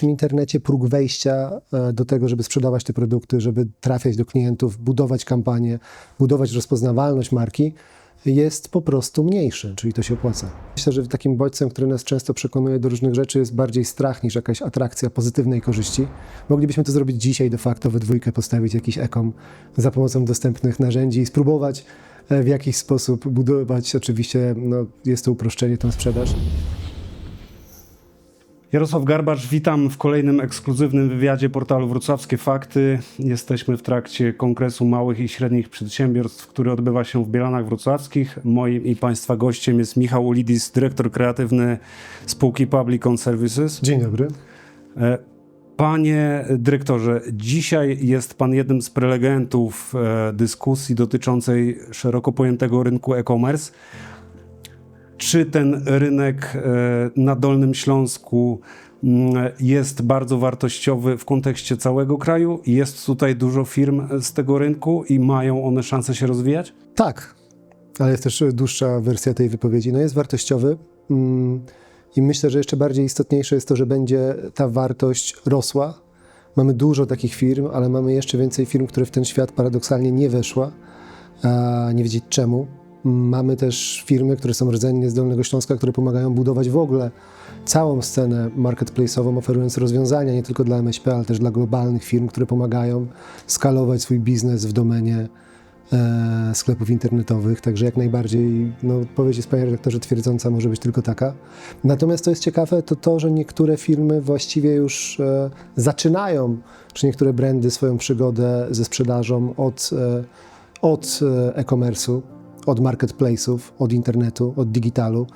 tym internecie próg wejścia e, do tego, żeby sprzedawać te produkty, żeby trafiać do klientów, budować kampanię, budować rozpoznawalność marki, jest po prostu mniejszy, czyli to się opłaca. Myślę, że takim bodźcem, który nas często przekonuje do różnych rzeczy, jest bardziej strach niż jakaś atrakcja pozytywnej korzyści. Moglibyśmy to zrobić dzisiaj de facto, we dwójkę postawić jakiś ekom za pomocą dostępnych narzędzi i spróbować e, w jakiś sposób budować, oczywiście no, jest to uproszczenie, tą sprzedaż. Jarosław Garbacz, witam w kolejnym ekskluzywnym wywiadzie portalu Wrocławskie Fakty. Jesteśmy w trakcie Kongresu Małych i Średnich Przedsiębiorstw, który odbywa się w Bielanach Wrocławskich. Moim i Państwa gościem jest Michał Ulidis, dyrektor kreatywny spółki Public On Services. Dzień dobry. E, Panie dyrektorze, dzisiaj jest Pan jednym z prelegentów e, dyskusji dotyczącej szeroko pojętego rynku e-commerce. Czy ten rynek e, na Dolnym Śląsku mm, jest bardzo wartościowy w kontekście całego kraju? Jest tutaj dużo firm z tego rynku i mają one szansę się rozwijać? Tak, ale jest też dłuższa wersja tej wypowiedzi. No jest wartościowy mm, i myślę, że jeszcze bardziej istotniejsze jest to, że będzie ta wartość rosła. Mamy dużo takich firm, ale mamy jeszcze więcej firm, które w ten świat paradoksalnie nie weszła, nie wiedzieć czemu. Mamy też firmy, które są rdzennie z Dolnego Śląska, które pomagają budować w ogóle całą scenę marketplace'ową, oferując rozwiązania nie tylko dla MŚP, ale też dla globalnych firm, które pomagają skalować swój biznes w domenie e, sklepów internetowych. Także jak najbardziej, no, odpowiedź jest, panie redaktorze, twierdząca może być tylko taka. Natomiast to jest ciekawe, to to, że niektóre firmy właściwie już e, zaczynają, czy niektóre brandy swoją przygodę ze sprzedażą od, e, od e, e-commerce'u, od marketplace'ów, od internetu, od digitalu,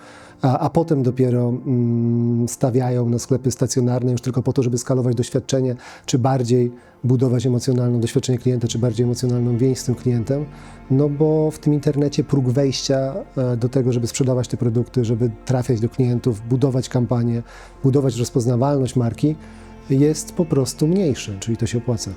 a, a potem dopiero mm, stawiają na sklepy stacjonarne już tylko po to, żeby skalować doświadczenie, czy bardziej budować emocjonalne doświadczenie klienta, czy bardziej emocjonalną więź z tym klientem, no bo w tym internecie próg wejścia e, do tego, żeby sprzedawać te produkty, żeby trafiać do klientów, budować kampanię, budować rozpoznawalność marki, jest po prostu mniejszy, czyli to się opłaca.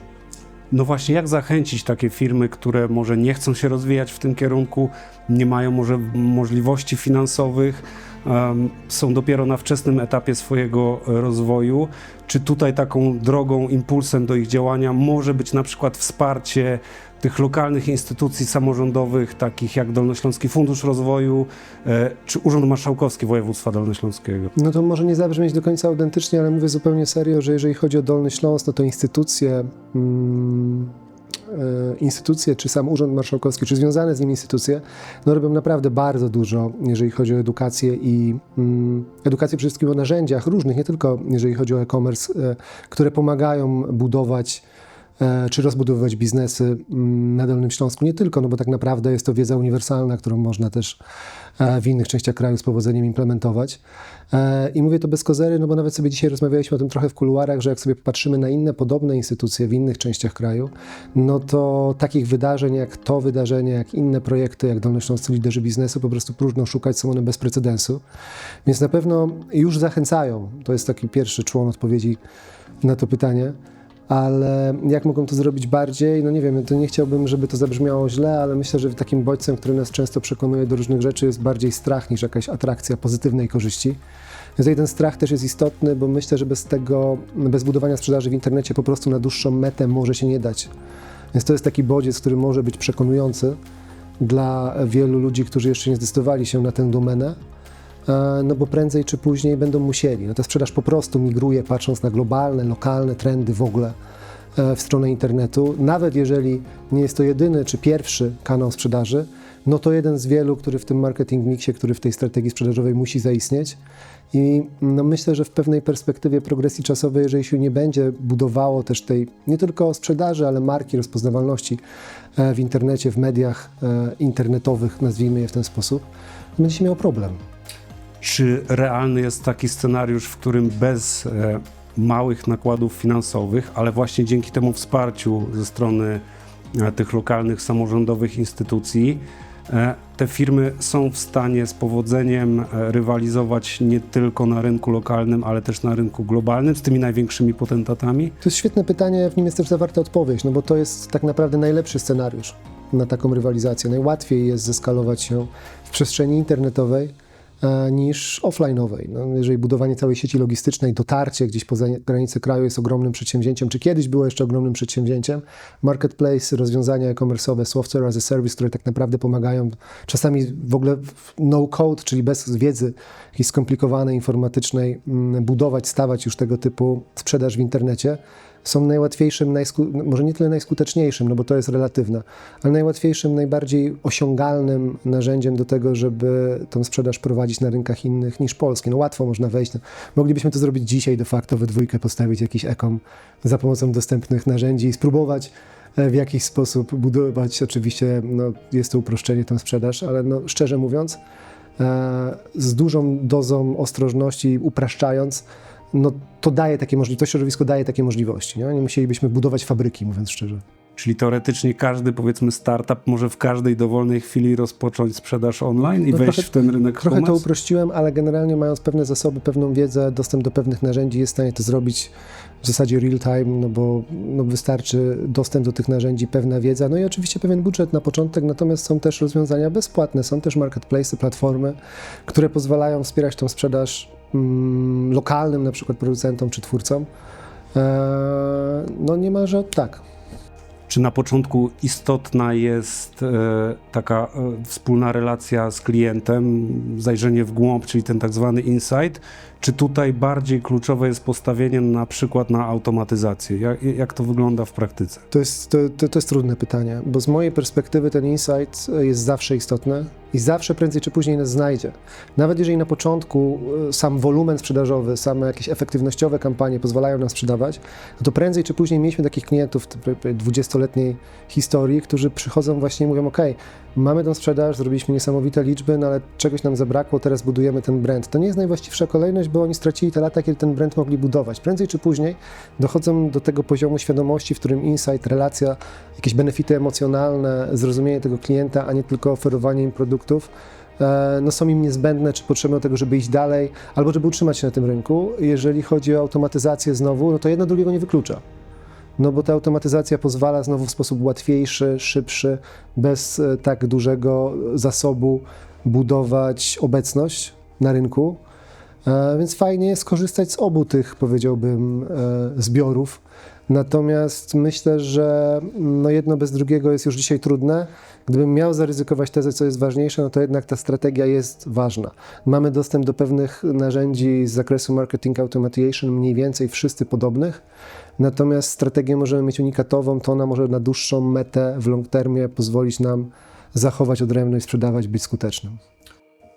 No właśnie, jak zachęcić takie firmy, które może nie chcą się rozwijać w tym kierunku, nie mają może możliwości finansowych, em, są dopiero na wczesnym etapie swojego rozwoju? Czy tutaj taką drogą, impulsem do ich działania może być na przykład wsparcie tych lokalnych instytucji samorządowych, takich jak Dolnośląski Fundusz Rozwoju, e, czy Urząd Marszałkowski Województwa Dolnośląskiego? No to może nie zabrzmieć do końca autentycznie, ale mówię zupełnie serio, że jeżeli chodzi o Dolny Śląsk, no to instytucje, mm, e, instytucje, czy sam Urząd Marszałkowski, czy związane z nim instytucje, no robią naprawdę bardzo dużo, jeżeli chodzi o edukację i mm, edukację przede wszystkim o narzędziach różnych, nie tylko jeżeli chodzi o e-commerce, e, które pomagają budować czy rozbudowywać biznesy mm, na Dolnym Śląsku. Nie tylko, no bo tak naprawdę jest to wiedza uniwersalna, którą można też e, w innych częściach kraju z powodzeniem implementować. E, I mówię to bez kozery, no bo nawet sobie dzisiaj rozmawialiśmy o tym trochę w kuluarach, że jak sobie patrzymy na inne podobne instytucje w innych częściach kraju, no to takich wydarzeń jak to wydarzenie, jak inne projekty, jak Dolnośląscy Liderzy Biznesu po prostu próżno szukać, są one bez precedensu. Więc na pewno już zachęcają. To jest taki pierwszy człon odpowiedzi na to pytanie. Ale jak mogą to zrobić bardziej? No nie wiem, to nie chciałbym, żeby to zabrzmiało źle, ale myślę, że takim bodźcem, który nas często przekonuje do różnych rzeczy, jest bardziej strach niż jakaś atrakcja pozytywnej korzyści. Więc tutaj ten strach też jest istotny, bo myślę, że bez tego, bez budowania sprzedaży w internecie po prostu na dłuższą metę może się nie dać. Więc to jest taki bodziec, który może być przekonujący dla wielu ludzi, którzy jeszcze nie zdecydowali się na tę domenę, no bo prędzej czy później będą musieli. No ta sprzedaż po prostu migruje, patrząc na globalne, lokalne trendy w ogóle e, w stronę internetu. Nawet jeżeli nie jest to jedyny czy pierwszy kanał sprzedaży, no to jeden z wielu, który w tym marketing mixie, który w tej strategii sprzedażowej musi zaistnieć. I no myślę, że w pewnej perspektywie progresji czasowej, jeżeli się nie będzie budowało też tej nie tylko sprzedaży, ale marki, rozpoznawalności e, w internecie, w mediach internetowych, nazwijmy je w ten sposób, będzie się miał problem. Czy realny jest taki scenariusz, w którym bez e, małych nakładów finansowych, ale właśnie dzięki temu wsparciu ze strony e, tych lokalnych, samorządowych instytucji, e, te firmy są w stanie z powodzeniem rywalizować nie tylko na rynku lokalnym, ale też na rynku globalnym z tymi największymi potentatami? To jest świetne pytanie, w nim jest też zawarta odpowiedź, no bo to jest tak naprawdę najlepszy scenariusz na taką rywalizację. Najłatwiej jest zeskalować się w przestrzeni internetowej, niż offline'owej. No, jeżeli budowanie całej sieci logistycznej, dotarcie gdzieś poza granice kraju jest ogromnym przedsięwzięciem, czy kiedyś było jeszcze ogromnym przedsięwzięciem, marketplace, rozwiązania e-commerce'owe, software as a service, które tak naprawdę pomagają czasami w ogóle no code, czyli bez wiedzy jakiejś skomplikowanej, informatycznej, mm, budować, stawać już tego typu sprzedaż w internecie, są najłatwiejszym, najsku- może nie tyle najskuteczniejszym, no bo to jest relatywne, ale najłatwiejszym, najbardziej osiągalnym narzędziem do tego, żeby tą sprzedaż prowadzić na rynkach innych niż polski. No łatwo można wejść. No, moglibyśmy to zrobić dzisiaj de facto, we dwójkę postawić jakiś ekom za pomocą dostępnych narzędzi i spróbować e, w jakiś sposób budować. Oczywiście no, jest to uproszczenie tą sprzedaż, ale no, szczerze mówiąc, e, z dużą dozą ostrożności, upraszczając, no to daje takie możliwości, to środowisko daje takie możliwości. Nie, nie musielibyśmy budować fabryki, mówiąc szczerze. Czyli teoretycznie każdy, powiedzmy, startup może w każdej dowolnej chwili rozpocząć sprzedaż online i No wejść trochę- w ten rynek Trochę to uprościłem, ale generalnie mając pewne zasoby, pewną wiedzę, dostęp do pewnych narzędzi, jest w stanie to zrobić w zasadzie real time, no bo no wystarczy dostęp do tych narzędzi, pewna wiedza, no i oczywiście pewien budżet na początek, natomiast są też rozwiązania bezpłatne, są też marketplace, platformy, które pozwalają wspierać tą sprzedaż lokalnym na przykład producentom czy twórcom. Eee, no niemalże tak. Czy na początku istotna jest e, taka e, wspólna relacja z klientem, zajrzenie w głąb, czyli ten tak zwany insight? Czy tutaj bardziej kluczowe jest postawienie na przykład na automatyzację? Jak, jak to wygląda w praktyce? To jest, to, to, to jest trudne pytanie, bo z mojej perspektywy ten insight e, jest zawsze istotny i zawsze prędzej czy później nas znajdzie. Nawet jeżeli na początku e, sam wolumen sprzedażowy, same jakieś efektywnościowe kampanie pozwalają nam sprzedawać, no to prędzej czy później mieliśmy takich klientów w tej 20-letniej historii, którzy przychodzą właśnie i mówią, ok, mamy tą sprzedaż, zrobiliśmy niesamowite liczby, no ale czegoś nam zabrakło, teraz budujemy ten brand. To nie jest najwłaściwsza kolejność, bo oni stracili te lata, kiedy ten brand mogli budować. Prędzej czy później dochodzą do tego poziomu świadomości, w którym insight, relacja, jakieś benefity emocjonalne, zrozumienie tego klienta, a nie tylko oferowanie im produktów, e, no są im niezbędne, czy potrzebne do tego, żeby iść dalej, albo żeby utrzymać się na tym rynku. Jeżeli chodzi o automatyzację znowu, no to jedno drugiego nie wyklucza. No bo ta automatyzacja pozwala znowu w sposób łatwiejszy, szybszy, bez e, tak dużego zasobu budować obecność na rynku. E, Więc fajnie jest korzystać z obu tych, powiedziałbym, zbiorów. Natomiast myślę, że no jedno bez drugiego jest już dzisiaj trudne. Gdybym miał zaryzykować tezę, co jest ważniejsze, no to jednak ta strategia jest ważna. Mamy dostęp do pewnych narzędzi z zakresu marketing automation, mniej więcej wszyscy podobnych. Natomiast strategię możemy mieć unikatową, to ona może na dłuższą metę, w long termie pozwolić nam zachować odrębność, sprzedawać, być skutecznym.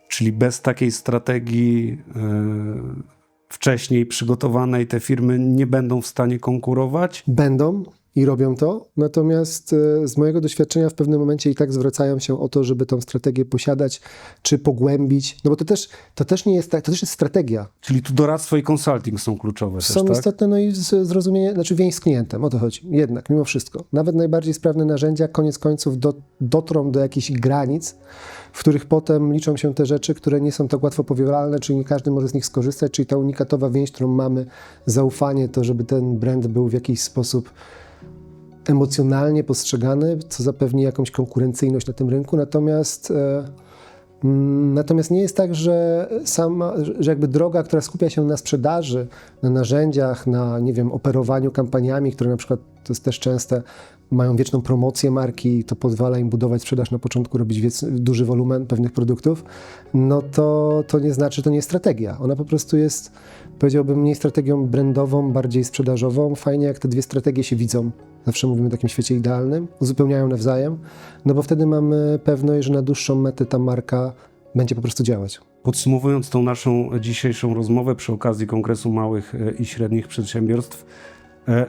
Czyli bez takiej strategii e, wcześniej przygotowanej te firmy nie będą w stanie konkurować? Będą i robią to, natomiast e, z mojego doświadczenia w pewnym momencie i tak zwracają się o to, żeby tą strategię posiadać, czy pogłębić, no bo to też, to też nie jest, tak- to też jest strategia. Czyli tu doradztwo i consulting są kluczowe Są też, tak? istotne, no i zrozumienie, znaczy więź z klientem, o to chodzi. Jednak, mimo wszystko. Nawet najbardziej sprawne narzędzia koniec końców do, dotrą do jakichś granic, w których potem liczą się te rzeczy, które nie są tak łatwo powielane, czyli nie każdy może z nich skorzystać, czyli ta unikatowa więź, którą mamy, zaufanie, to żeby ten brand był w jakiś sposób emocjonalnie postrzegany, co zapewni jakąś konkurencyjność na tym rynku, natomiast e, mm, natomiast nie jest tak, że sama, że jakby droga, która skupia się na sprzedaży, na narzędziach, na nie wiem, operowaniu kampaniami, które na przykład to jest też częste, mają wieczną promocję marki, to pozwala im budować sprzedaż na początku, robić wiec, duży wolumen pewnych produktów, no to, to nie znaczy, to nie jest strategia. Ona po prostu jest, powiedziałbym, mniej strategią brandową, bardziej sprzedażową. Fajnie, jak te dwie strategie się widzą. Zawsze mówimy o takim świecie idealnym, uzupełniają nawzajem, no bo wtedy mamy pewność, że na dłuższą metę ta marka będzie po prostu działać. Podsumowując tą naszą dzisiejszą rozmowę przy okazji Kongresu Małych e, i Średnich Przedsiębiorstw,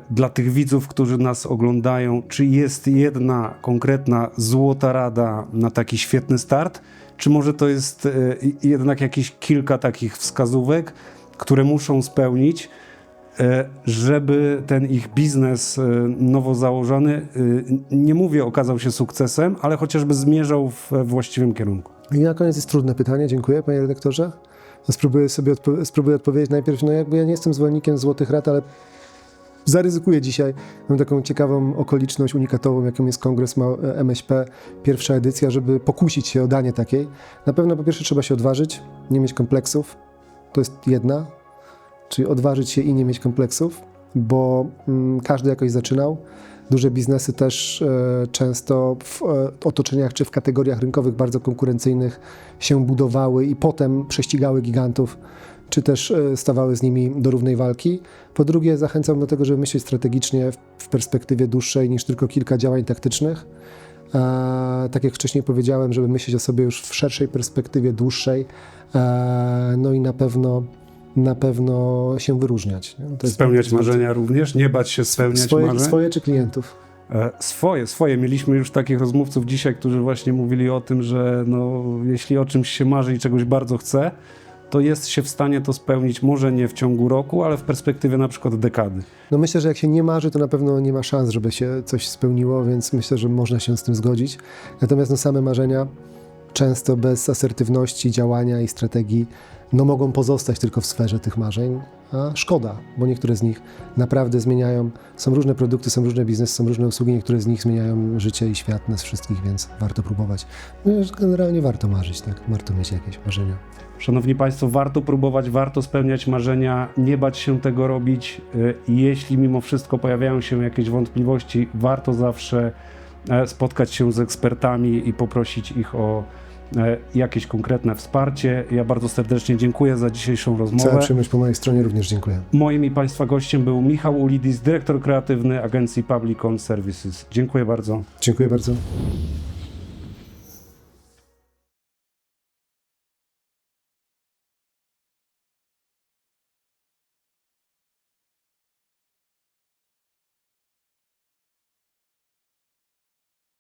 dla tych widzów, którzy nas oglądają, czy jest jedna konkretna złota rada na taki świetny start, czy może to jest e, jednak jakieś kilka takich wskazówek, które muszą spełnić, e, żeby ten ich biznes e, nowo założony, e, nie mówię okazał się sukcesem, ale chociażby zmierzał w właściwym kierunku? I na koniec jest trudne pytanie, dziękuję panie redaktorze. Spróbuję sobie odpo- spróbuję odpowiedzieć najpierw, no jakby ja nie jestem zwolennikiem złotych rad, ale zaryzykuję dzisiaj. Mam taką ciekawą okoliczność unikatową, jaką jest kongres MŚP, pierwsza edycja, żeby pokusić się o danie takiej. Na pewno po pierwsze trzeba się odważyć, nie mieć kompleksów. To jest jedna, czyli odważyć się i nie mieć kompleksów, bo mm, każdy jakoś zaczynał. Duże biznesy też e, często w e, otoczeniach czy w kategoriach rynkowych bardzo konkurencyjnych się budowały i potem prześcigały gigantów, czy też e, stawały z nimi do równej walki. Po drugie, zachęcam do tego, żeby myśleć strategicznie w, perspektywie dłuższej niż tylko kilka działań taktycznych. E, tak jak wcześniej powiedziałem, żeby myśleć o sobie już w szerszej perspektywie dłuższej, e, no i na pewno na pewno się wyróżniać. Spełniać bardzo- marzenia również, nie bać się spełniać Swoje, marzeń. swoje czy klientów? E, Swoje, swoje. Mieliśmy już takich rozmówców dzisiaj, którzy właśnie mówili o tym, że no, jeśli o czymś się marzy i czegoś bardzo chce, to jest się w stanie to spełnić może nie w ciągu roku, ale w perspektywie na przykład dekady. No myślę, że jak się nie marzy, to na pewno nie ma szans, żeby się coś spełniło, więc myślę, że można się z tym zgodzić. Natomiast no, same marzenia często bez asertywności, działania i strategii no, mogą pozostać tylko w sferze tych marzeń, a szkoda, bo niektóre z nich naprawdę zmieniają. Są różne produkty, są różne biznesy, są różne usługi, niektóre z nich zmieniają życie i świat nas wszystkich, więc warto próbować. No, generalnie warto marzyć, tak? Warto mieć jakieś marzenia. Szanowni Państwo, warto próbować, warto spełniać marzenia, nie bać się tego robić. Y, Jeśli mimo wszystko pojawiają się jakieś wątpliwości, warto zawsze e, spotkać się z ekspertami i poprosić ich o e, jakieś konkretne wsparcie. Ja bardzo serdecznie dziękuję za dzisiejszą Cała rozmowę. przyjemność po mojej stronie również dziękuję. Moim i Państwa gościem był Michał Ulidis, dyrektor kreatywny agencji Public On Services. Dziękuję bardzo. Dziękuję bardzo.